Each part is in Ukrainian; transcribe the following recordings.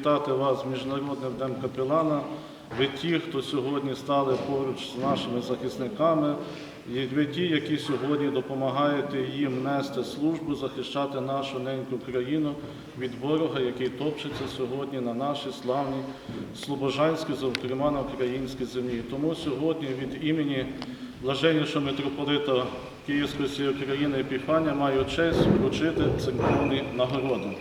Вітати вас з Міжнародним днем капелана. Ви ті, хто сьогодні стали поруч з нашими захисниками, і ви ті, які сьогодні допомагаєте їм нести службу, захищати нашу неньку країну від ворога, який топчеться сьогодні на нашій славній Слобожанській, зокрема на українській землі. Тому сьогодні від імені блаженнішого митрополита Київської всієї України Епіфанія маю честь вручити церковні нагороди.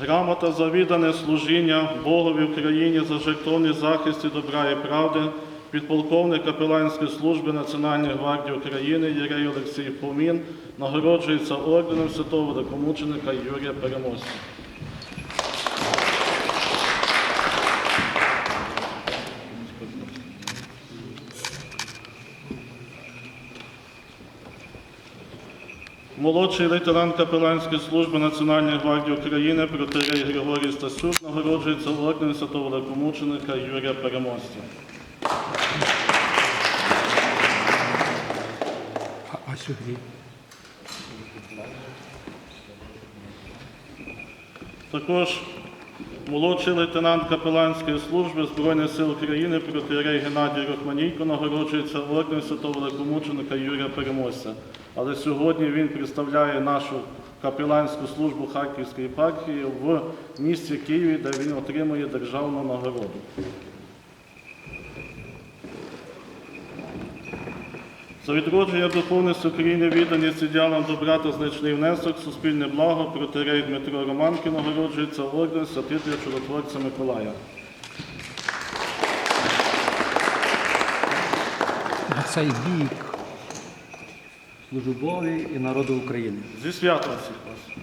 Грамота за віддане служіння Богові в країні за жертовний захист і добра і правди, підполковник капеланської служби Національної гвардії України Єрей Олексій Помін нагороджується орденом святого великомученика Юрія Переможця. Молодший лейтенант капеланської служби Національної гвардії України протерей Григорій Стасюк нагороджується орденом святого великомученика Юрія Переможця. А, сюди? Також молодший лейтенант капеланської служби Збройних сил України протерей Геннадій Рахманійко нагороджується орденом святого великомученика Юрія Переможця. Але сьогодні він представляє нашу капеланську службу Харківської єпархії в місті Києві, де він отримує державну нагороду. За відродження духовності України відданість ідеалам добра та значний внесок, суспільне благо, протерей Дмитро Романки нагороджується орден святителя чудотворця Миколая. На бік. Служу Богу і народу України. Зі святом всіх вас!